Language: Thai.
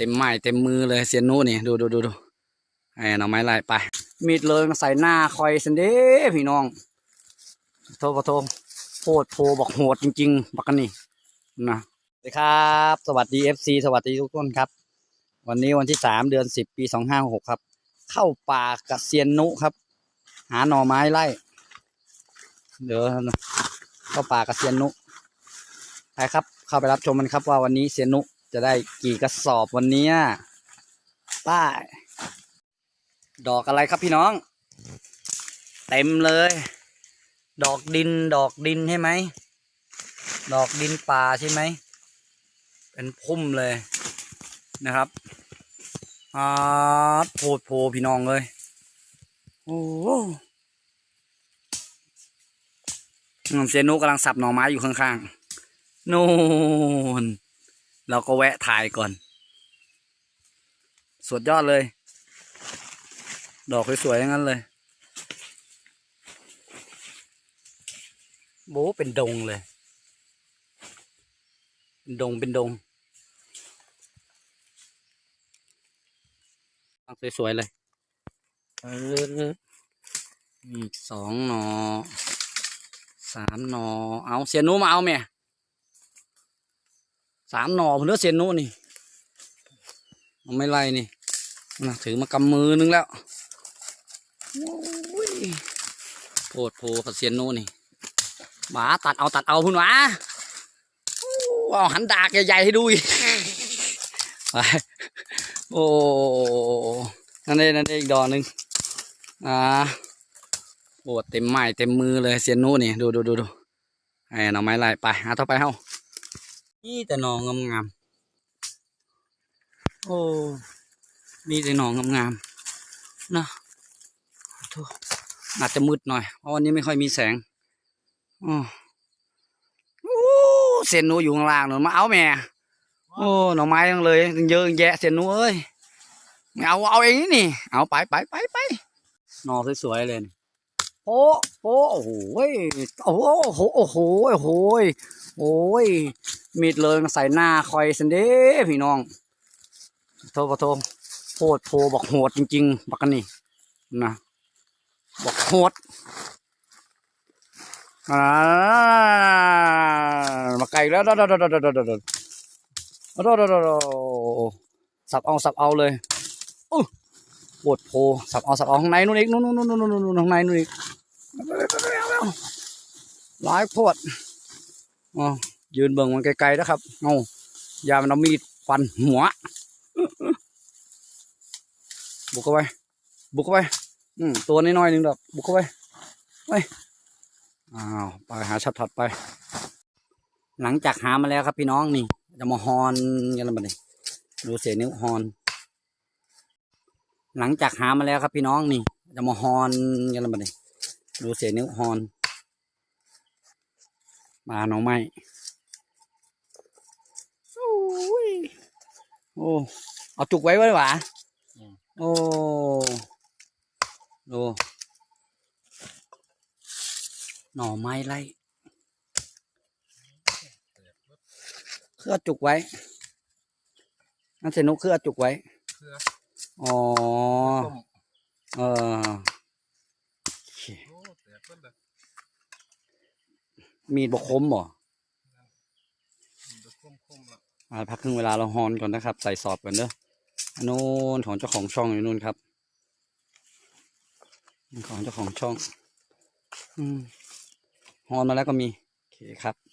เต็มไม้เต็มมือเลยเซียนนู้นี่ดูดูดูดูไอ้หน่อไม้ไล่ไป มีดเลยมาใส่หน้าคอยสันเด้พี่น้องโทษขอโทษโคตรโพบอกโหดจริง ๆ บักกันนี่นะสวัสดีครับ สวัสดีเอฟซีสวัสดีทุกคนครับ วันนี้วันที่สามเดือนสิบปีสองห้าหกครับ เข้าป่ากับเซียนนุครับ หาหน่อไม้ไล่เดี๋ยวเข้าป่ากับเซียนนุไปครับ เข้าไปรับชมมันครับว่าวันนี้เซียนนุ จะได้กี่กระสอบวันนี้ยป้าดอกอะไรครับพี่น้อง เต็มเลย ดอกดินดอกดินใช่ไหม ดอกดินป่าใช่ไหม เป็นพุ่มเลยนะครับอาโพดโพพี่น้องเลยโอ้โหอืมเซนุกำลังสับหน่อไม้อยู่ข้างๆนู่น เราก็แวะถ่ายก่อน สุดยอดเลย ดอกสวยๆอย่างนั้นเลยโบเป็นดงเลยเป็นดงเป็นดงตั้งสวยๆเลยเอออีกสองหนอสามหนอเอาเสียนหนูมาเอาแม่ สามหน่อเพื่อเสียนหนูนี่ไม่ไล่นี่นะถือมากำมือนึงแล้วโอ้ยโพดโพกับเสียนหนูนี่หมาตัดเอาตัดเอาพุ่นหวะโอ้เอาหันดากใหญ่ๆให้ดูอีกไปโอ้นั่นเองนั่นเองอีกดอกหนึ่งอ่าโอ้เต็มไม้เต็มมือเลยเซียนโนู้นี่ดูดูดูดูไอ้หน่อไม้ไล่ไปหาต่อไปเฮ้า นี่แต่หนองงามงามๆ โอ้ มีแต่หนองงามงามๆนะโถ่อาจจะมืดหน่อย เพราะวันนี้ไม่ค่อยมีแสงอ๋อโอ้เซียนนูอยู่ข้างล่างหนูมาเอาแม่ โอ้ หน่อไม้ยังเลยเยอะแยะเซียนนูเอ้ยไม่เอาเอาเองนี่ เอาไปไปไปไปหน่อสวยๆเลยโอ้โอ้โอ้โหยโอ้โหโอ้โหโอ้โหโอ้โหยโอ้ย มีดเลยมาใส่หน้าคอยสันเด้พี่น้องโทษขอโทษโคตรโพบอกโหดจริง ๆ บักกันนี่นะบอกโหดอ่ามาไกลแล้วดดดดดดดดดสับเอาสับเอาเลยอู้ปวดโพสับเอาสับเอาข้างในนู่นอีกนู่นนู่นนู่นนู่นนู่นข้างในนู่นอีกร้ายโพดอ๋อ ยืนเบิ่งมันไกลๆนะครับเอายามันเอามีดฟันหัว บุกเข้าไป บุกเข้าไป อืมตัวน้อยๆหนึ่งดอกบุกเข้าไป ไป อ้าว ไปหาช็อตถัดไป หลังจากหามาแล้วครับพี่น้องนี่ จะมาฮอนกันแล้วบัดนี้ดูเสียนิ้วฮอน หลังจากหามาแล้วครับพี่น้องนี่ จะมาฮอนกันแล้วบัดนี้ดูเสียนิ้วฮอนมาหน่อไม้โอ้ย โอ้เอาจุกไว้ไว้หวะโอ้ดูหน่อไม้ไล่เครือจุกไว้นั่นเสยนุเครือจุกไว้เครืออ๋อต้มเออโอ้แตกเพิ่นเลยมีดบกคมบ่ มาพักครึ่งเวลาเราฮอนก่อนนะครับ ใส่สอบก่อนเด้ออันนู้นของเจ้าของช่องอยู่นู่นครับ ของเจ้าของช่อง อืมฮอนมาแล้วก็มี โอเคครับ